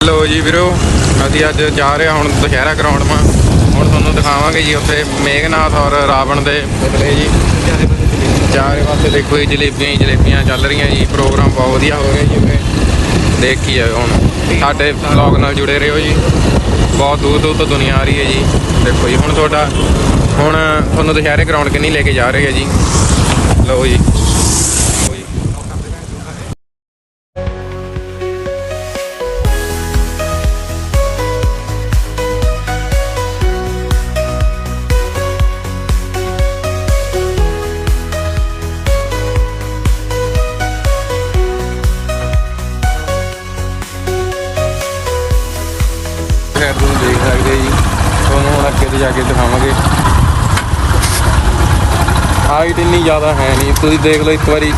ਲੋ ਜੀ ਵੀਰੋ, ਅਸੀਂ ਅੱਜ ਜਾ ਰਹੇ ਹਾਂ ਹੁਣ ਦੁਸ਼ਹਿਰਾ ਗਰਾਊਂਡ 'ਮਾ। ਹੁਣ ਤੁਹਾਨੂੰ ਦਿਖਾਵਾਂਗੇ ਜੀ ਉੱਥੇ ਮੇਘਨਾਥ ਔਰ ਰਾਵਣ ਦੇ ਪੁਤਲੇ ਜੀ। ਚਾਰੇ ਪਾਸੇ ਦੇਖੋ ਜੀ, ਜਲੇਬੀਆਂ ਹੀ ਜਲੇਬੀਆਂ ਚੱਲ ਰਹੀਆਂ ਜੀ, ਪ੍ਰੋਗਰਾਮ ਬਹੁਤ ਵਧੀਆ ਹੋ ਰਿਹਾ ਜੀ ਉੱਥੇ। ਦੇਖ ਕੀ ਹੈ ਹੁਣ, ਸਾਡੇ ਵਲੌਗ ਨਾਲ ਜੁੜੇ ਰਹੋ ਜੀ। ਬਹੁਤ ਦੂਰ ਦੂਰ ਤੋਂ ਦੁਨੀਆ ਆ ਰਹੀ ਹੈ ਜੀ। ਦੇਖੋ ਜੀ, ਹੁਣ ਤੁਹਾਡਾ ਹੁਣ ਤੁਹਾਨੂੰ ਦੁਸ਼ਹਿਰੇ ਗਰਾਊਂਡ ਕਿੰਨੀ ਲੈ ਕੇ ਜਾ ਰਹੇ ਹੈ ਜੀ। ਲਓ ਜੀ। ਤੁਹਾਨੂੰ ਅੱਗੇ ਤੇ ਜਾ ਕੇ ਦਿਖਾਵਾਂਗੇ। ਹਾਈਟ ਇੰਨੀ ਜ਼ਿਆਦਾ ਹੈ ਨਹੀਂ। ਤੁਸੀਂ ਦੇਖ ਲਓ ਇੱਕ ਵਾਰੀ।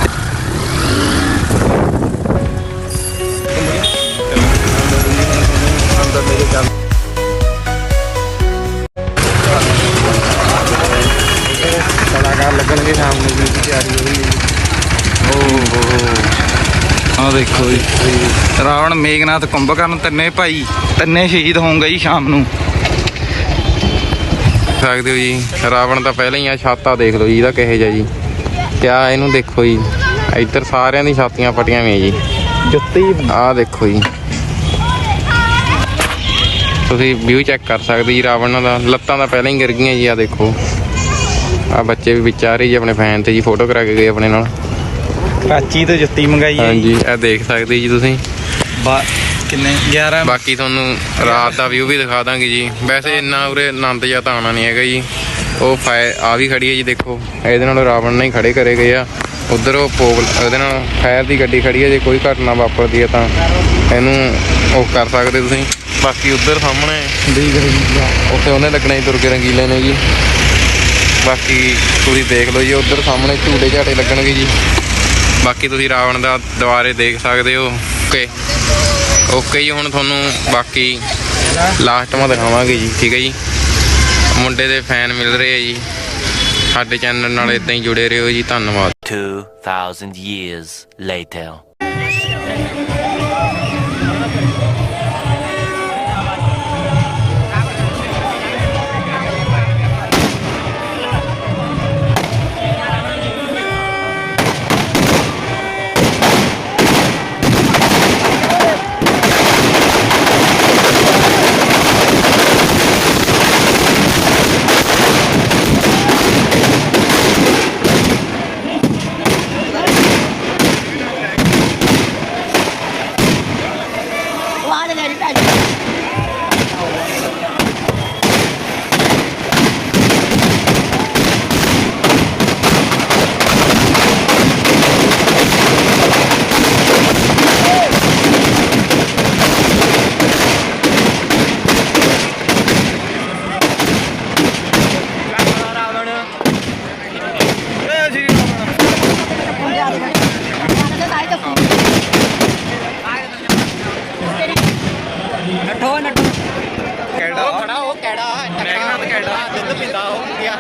ਅੰਦਰ ਲੈ ਚੱਲ ਕਲਾਕਾਰ ਲੱਗਣਗੇ ਸ਼ਾਮ ਨੂੰ ਜੀ ਦੀ ਤਿਆਰੀ ਹੋ ਰਹੀ ਹੈ ਓਹ। ਆ ਦੇਖੋ ਜੀ। ਰਾਵਣ, ਮੇਘਨਾਥ ਕੁੰਭਕਰਨ ਤਿੰਨੇ ਭਾਈ, ਤਿੰਨੇ ਸ਼ਹੀਦ ਹੋਣਗੇ ਜੀ ਸ਼ਾਮ ਨੂੰ। ਸਕਦੇ ਹੋ ਜੀ। ਰਾਵਣ ਤਾਂ ਪਹਿਲਾਂ ਹੀ ਆ ਛਾਤਾ ਦੇਖ ਲਓ ਜੀ ਇਹਦਾ ਕਿਹੋ ਜਿਹਾ ਜੀ। ਕਿਆ ਇਹਨੂੰ ਦੇਖੋ ਜੀ। ਇੱਧਰ ਸਾਰਿਆਂ ਦੀ ਛਾਤੀਆਂ ਪਟੀਆਂ ਹੋਈਆਂ ਜੀ। ਜੁੱਤੀ। ਆਹ ਦੇਖੋ ਜੀ। ਤੁਸੀਂ ਵਿਊ ਚੈੱਕ ਕਰ ਸਕਦੇ ਜੀ ਰਾਵਣ ਦਾ। ਲੱਤਾਂ ਤਾਂ ਪਹਿਲਾਂ ਹੀ ਗਿਰ ਗਈਆਂ ਜੀ ਆ ਦੇਖੋ। ਆ ਬੱਚੇ ਵੀ ਵਿੱਚ ਆ ਰਹੇ ਜੀ ਆਪਣੇ ਫੈਨ ਤੇ ਜੀ ਫੋਟੋ ਕਰਾ ਕੇ ਗਏ ਆਪਣੇ ਨਾਲ। ਕਰਾਚੀ ਤੋਂ ਜੁੱਤੀ ਮੰਗਾਈ ਹੈ ਹਾਂਜੀ ਇਹ ਦੇਖ ਸਕਦੇ ਜੀ ਤੁਸੀਂ। ਕਿੰਨੇ? 11 ਬਾਕੀ ਤੁਹਾਨੂੰ ਰਾਤ ਦਾ ਵਿਊ ਵੀ ਦਿਖਾ ਦਾਂਗੇ ਜੀ। ਵੈਸੇ ਇੰਨਾ ਉਰੇ ਆਨੰਦ ਜਾਂ ਤਾਂ ਆਉਣਾ ਨਹੀਂ ਹੈਗਾ ਜੀ। ਉਹ ਫਾਇਰ ਆ ਵੀ ਖੜੀ ਹੈ ਜੀ ਦੇਖੋ। ਇਹਦੇ ਨਾਲ ਰਾਵਣ ਨੇ ਹੀ ਖੜੇ ਕਰੇ ਗਏ ਆ। ਉਧਰ ਉਹ ਪੋਗ ਉਹਦੇ ਨਾਲ ਫਾਇਰ ਦੀ ਗੱਡੀ ਖੜੀ ਹੈ ਜੇ ਕੋਈ ਘਟਨਾ ਵਾਪਰਦੀ ਹੈ ਤਾਂ। ਇਹਨੂੰ ਉਹ ਕਰ ਸਕਦੇ ਤੁਸੀਂ। ਬਾਕੀ ਉਧਰ ਸਾਹਮਣੇ ਦੇਖ ਰਹੀ ਉੱਥੇ ਉਹਨੇ ਲੱਗਣੇ ਤੁਰ ਕੇ ਰੰਗੀਲੇ ਨੇ ਜੀ। ਬਾਕੀ ਤੁਸੀਂ ਦੇਖ ਲਓ ਜੀ ਉਧਰ ਸਾਹਮਣੇ ਝੂਟੇ ਝਾਟੇ ਲੱਗਣਗੇ ਜੀ। ਬਾਕੀ ਤੁਸੀਂ ਰਾਵਣ ਦਾ ਦੁਆਰੇ ਦੇਖ ਸਕਦੇ ਹੋ। ਓਕੇ। ਓਕੇ ਜੀ ਹੁਣ ਤੁਹਾਨੂੰ ਬਾਕੀ ਲਾਸਟ ਮਾ ਦਿਖਾਵਾਂਗੇ ਜੀ ਠੀਕ ਹੈ ਜੀ? ਮੁੰਡੇ ਦੇ ਫੈਨ ਮਿਲ ਰਹੇ ਆ ਜੀ। ਸਾਡੇ ਚੈਨਲ ਨਾਲ ਇਦਾਂ ਹੀ ਜੁੜੇ ਰਹੋ ਜੀ ਧੰਨਵਾਦ। 2,000 years later. ਕਹਿਣਾ ਦੁੱਧ ਪੀਂਦਾ ਹੋ ਗਿਆ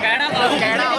ਕਹਿਣਾ ਕਹਿਣਾ